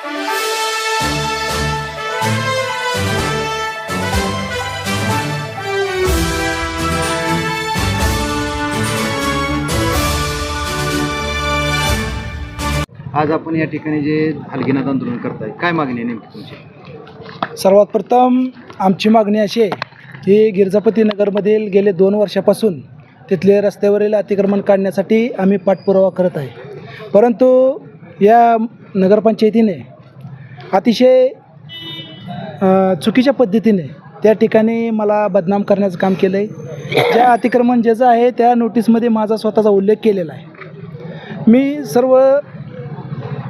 आज आपण या ठिकाणी जे हलगीनाथ आंदोलन करताय काय मागणी आहे नेमकी तुमची? सर्वात प्रथम आमची मागणी अशी आहे की गिरजापती नगरमधील गेले दोन वर्षापासून तिथले रस्त्यावरील अतिक्रमण काढण्यासाठी आम्ही पाठपुरावा करत आहे. परंतु या नगरपंचायतीने अतिशय चुकीच्या पद्धतीने त्या ठिकाणी मला बदनाम करण्याचं काम केलं आहे ज्या अतिक्रमण ज्याचं आहे त्या नोटीसमध्ये माझा स्वतःचा उल्लेख केलेला आहे. मी सर्व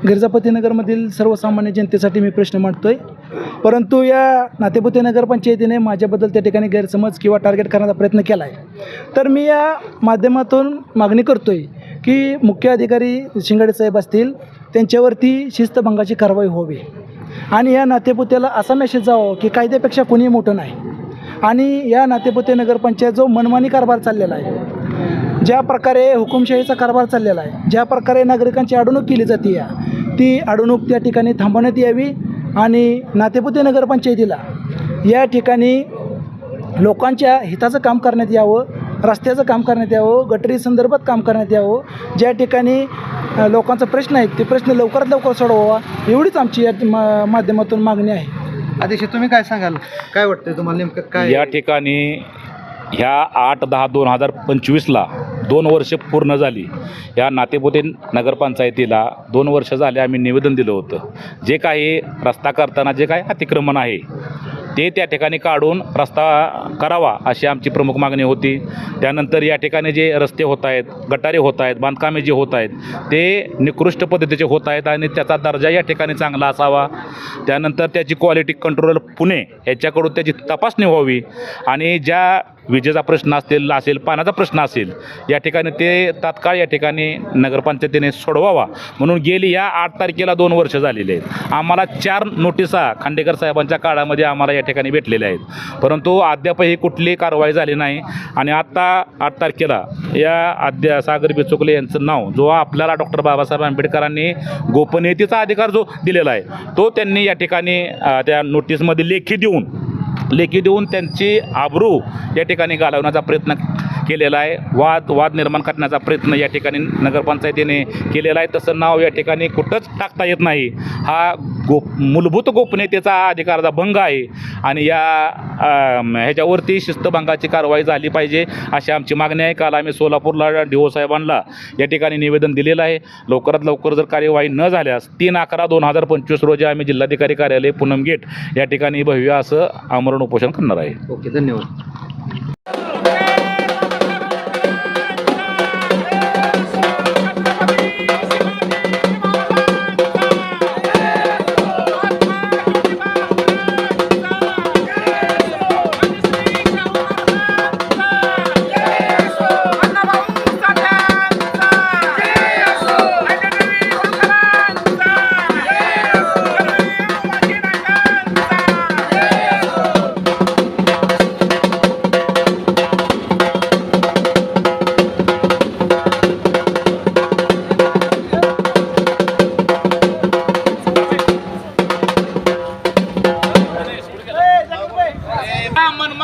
गिरजापतीनगरमधील सर्वसामान्य जनतेसाठी मी प्रश्न मांडतो आहे परंतु या नातेपुते नगरपंचायतीने माझ्याबद्दल त्या ठिकाणी गैरसमज किंवा टार्गेट करण्याचा प्रयत्न केला आहे तर मी या माध्यमातून मागणी करतो आहे की मुख्य अधिकारी शिंगाडे साहेब असतील त्यांच्यावरती शिस्तभंगाची कारवाई व्हावी. आणि या नातेपुत्याला असा मेसेज जावं की कायद्यापेक्षा कुणी मोठं नाही. आणि या नातेपुते नगरपंचायत जो मनमानी कारभार चाललेला आहे ज्या प्रकारे हुकुमशाहीचा कारभार चाललेला आहे ज्या प्रकारे नागरिकांची अडवणूक केली जाते या ती अडवणूक त्या ठिकाणी थांबवण्यात यावी आणि नातेपुते नगरपंचायतीला या ठिकाणी लोकांच्या हिताचं काम करण्यात यावं रस्त्याचं काम करण्यात यावं गटरी संदर्भात काम करण्यात यावं. ज्या ठिकाणी लोकांचा प्रश्न आहेत ते प्रश्न लवकरात लवकर सोडवावा एवढीच आमची या मा माध्यमातून मागणी आहे. आदेश तुम्ही काय सांगाल? काय वाटतंय तुम्हाला नेमकं काय? या ठिकाणी ह्या आठ दहा दोन हजार पंचवीसला दोन वर्ष पूर्ण झाली. या नातेपोते नगरपंचायतीला दोन वर्ष झाले आम्ही निवेदन दिलं होतं. जे काही रस्ता करताना जे काही अतिक्रमण आहे ते त्या ठिकाणी काढून रस्ता करावा अशी आमची प्रमुख मागणी होती. त्यानंतर या ठिकाणी जे रस्ते होत आहेत गटारे होत आहेत बांधकामे जे होत आहेत ते निकृष्ट पद्धतीचे होत आहेत आणि त्याचा दर्जा या ठिकाणी चांगला असावा. त्यानंतर त्याची क्वालिटी कंट्रोल पुणे याच्याकडून त्याची तपासणी व्हावी आणि ज्या विजेचा प्रश्न असेल असेल पाण्याचा प्रश्न असेल या ठिकाणी ते तात्काळ या ठिकाणी नगरपंचायतीने सोडवावा. म्हणून गेली या आठ तारखेला दोन वर्ष झालेले आहेत. आम्हाला चार नोटिसा खांडेकर साहेबांच्या काळामध्ये आम्हाला या ठिकाणी भेटलेल्या आहेत. परंतु अद्यापही कुठली कारवाई झाली नाही. आणि आत्ता आठ तारखेला या अद्या सागर बिचुकले यांचं नाव जो आपल्याला डॉक्टर बाबासाहेब आंबेडकरांनी गोपनीयतेचा अधिकार जो दिलेला आहे तो त्यांनी या ठिकाणी त्या नोटीसमध्ये लेखी देऊन लेखी देऊन त्यांची आबरू या ठिकाणी घालवण्याचा प्रयत्न केलेला आहे. वाद वाद निर्माण करण्याचा प्रयत्न या ठिकाणी नगरपंचायतीने केलेला आहे. तसं नाव या ठिकाणी कुठंच टाकता येत नाही. हा गोप मूलभूत गोपनीयतेचा अधिकाराचा भंग आहे. आणि या ह्याच्यावरती शिस्तभंगाची कारवाई झाली पाहिजे अशी आमची मागणी आहे. काल आम्ही सोलापूरला डी ओ साहेबांना या ठिकाणी निवेदन दिलेलं आहे. लवकरात लवकर जर कार्यवाही न झाल्यास तीन अकरा दोन हजार पंचवीस रोजी आम्ही जिल्हाधिकारी कार्यालय पूनम गेट या ठिकाणी भव्य असं आमरण उपोषण करणार आहे. ओके धन्यवाद.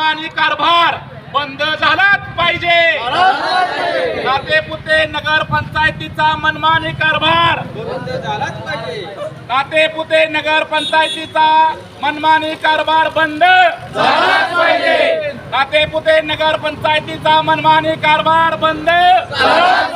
आणि कारभार बंद झालाच पाहिजे. नातेपुते नगर पंचायतीचा मनमानी कारभार. नातेपुते नगर पंचायतीचा मनमानी कारभार बंद झालाच पाहिजे. नातेपुते नगर पंचायतीचा मनमानी कारभार बंद झालाच